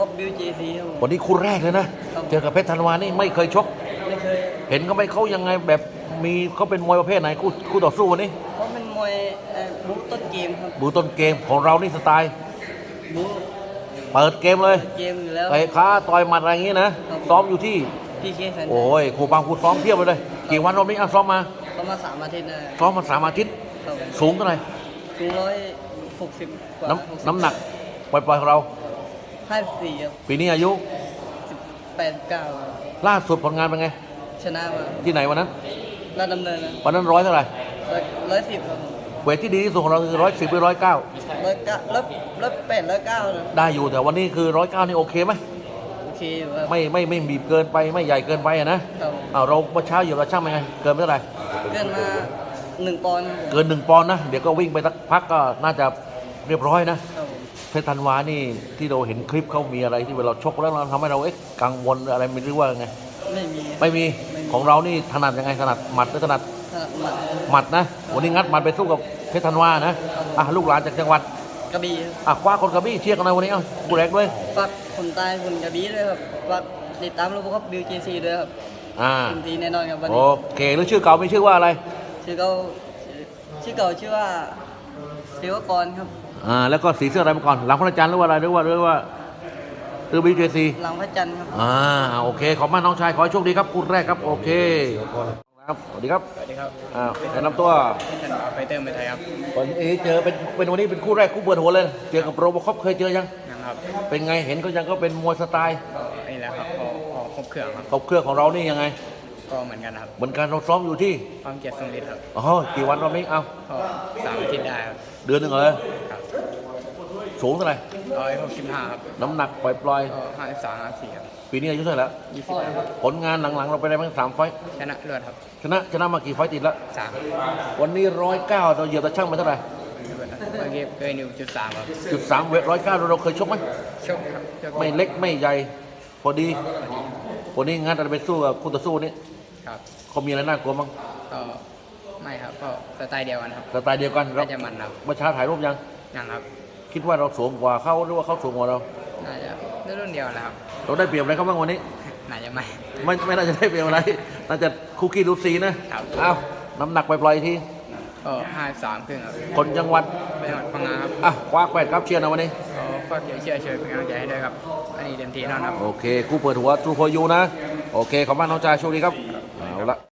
ครับบิวจีซีครับผม วันนี้คู่แรกเลยนะ ครับ เจอกับเพชรธันวานี่ไม่เคยชก ไม่เคยเห็นเขาไหมเขายังไงแบบมีเขาเป็นมวยประเภทไหนคู่คู่ต่อสู้วันนี้เขาเป็นมวยเอ่อบุ๊กต้นเกมครับบูต้นเกมของเรานี่สไตล์บุ๊กเปิดเกมเลยเกมอยู่แล้ว เตะขาต่อยหมัดอะไรอย่างงี้นะ ครับ ซ้อมอยู่ที่ พีเคแฟนโอ้ยครูบางครูซ้อมเพียบไปเลย กี่วันรอบนี้อะซ้อมมาเขามาสามอาทิตย์นะซ้อมมาสามอาทิตย์ ครับผมสูงเท่าไหร่ สูงร้อยหกสิบกว่าน้ำน้ำหนัก ปล่อยๆของเรา ห้าสี่ครับปีนี้อายุสิบแปดเก้าล่าสุดผลงานเป็นไง ชนะมาที่ไหนวันนั้นลาดดำเนินนะวันนั้นร้อยเท่าไหร่ร้อยร้อยสิบครับผมเวทที่ดีที่สุดของเราคือร้อยสิบหรือร้อยเก้าร้อยเก้าร้อยร้อยแปดร้อยเก้านะได้อยู่แต่วันนี้คือร้อยเก้านี่โอเคไหมโอเคอยู่ครับไม่ไม่ไม่บีบเกินไปไม่ใหญ่เกินไปอะนะครับผมอ้าวเราเมื่อเช้าอยู่กับช่างเป็นไงเกินไปเท่าไหร่เกินมาหนึ่งปอนด์ครับผมเกินหนึ่งปอนด์นะเดี๋ยวก็วิ่งไปสักพักก็น่าจะเรียบร้อยนะครับผม เพชรธันวานี่ที่เราเห็นคลิปเขามีอะไรที่เวลาชกแล้วเราทำให้เราเอ๊ะกังวลอะไรไม่รู้ว่าไงไม่มีไม่มีไม่มีของเรานี่ถนัดยังไงถนัดหมัดหรือถนัดถนัดหมัดหมัดนะวันนี้งัดหมัดไปสู้กับเพชรธันวานะอะลูกหลานจากจังหวัดกระบี่ครับอะคว้าคนกระบี่เชียร์กันหน่อยวันนี้เอ้ากูแรกด้วยฝากคนตายคนกระบี่ด้วยครับฝากติดตามระบบครับบิวจีซีด้วยครับอ่าเต็มที่แน่นอนครับวันโอนี้เคแล้วชื่อเก่าไม่ชื่อว่าอะไรชื่อเขาชื่อเก่าชื่อว่าเดวกรครับ อ่าแล้วก็สีเสื้ออะไรมาก่อน หลังพระจันทร์หรือว่าอะไรหรือว่าหรือว่าหรือบีเจซีหลังพระจันทร์ครับ อ่าโอเค ขอบคุณมากน้องชายขอให้โชคดีครับคู่แรกครับ โอเคครับสวัสดีครับสวัสดีครับอ่าแนะนำตัวเป็นธันวาไฟเตอร์เมืองไทยครับวันนี้เจอเป็นเป็นวันนี้เป็นคู่แรกคู่เปิดหัวเลยเจอกับโรบอคอปเคยเจอยังนะครับเป็นไงเห็นก็ยังก็เป็นมวยสไตล์ก็นี่แหละครับพอพอครบเครื่องครับครบเครื่องของเรานี่ยังไงก็เหมือนกันครับเหมือนกันเราซ้อมอยู่ที่ความเกียรติทรงฤทธิ์ครับอ๋อกี่วันรอบนี้เอ้าก็สามอาทิตย์ได้ครับเดือนหนึ่งเลยครับ สูงเท่าไหร่ร้อยหกสิบห้าครับน้ำหนักปล่อยก็ห้าสิบสามห้าสี่ครับๆปีนี้อายุเท่าไหร่แล้วยี่สิบครับผลงานหลังๆ เราไปได้ไหมสามไฟต์ชนะรวดครับ ชนะชนะมากี่ไฟต์ติดแล้วสามวันนี้ร้อยเก้าเราเหยียบตะช่างไปเท่าไหร่รวดครับเมื่อกี้เกินอยู่จุดสามครับจุดสามเวทร้อยเก้าเราเคยชกไหมชกครับชกไม่เล็กไม่ใหญ่พอดีวันนี้งัดอะไรไปสู้กับคู่ต่อสู้นี่ครับเขามีอะไรน่ากลัวมั้งก็ไม่ครับก็สไตล์เดียวกันครับสไตล์เดียวกันเราน่าจะมันครับเมื่อเช้าถ่ายรูปยังยังครับ คิดว่าเราสูงกว่าเขาหรือว่าเขาสูงกว่าเราน่าจะรุ่นเดียวแหละครับเราได้เปรียบอะไรเขาบ้างวันนี้ น่าจะไม่ ไม่ไม่น่าจะได้เปรียบอะไรน่าจะคุกกี้ลูซีนะครับเอ้าน้ำหนักไปปล่อยๆทีก็ห้าสิบสามครึ่งครับคนจังหวัดไปจังหวัดพังงาครับอะคว้าแควดครับเชียร์นะวันนี้ก็ฝากเชียร์เชียร์เชิญเป็นกำลังใจให้ด้วยครับ อันนี้เต็มที่แน่นอนครับ โอเคคู่เปิดหัวทูโพยูนะ โอเคขอบคุณมากน้องชายโชคดีครับเอาละ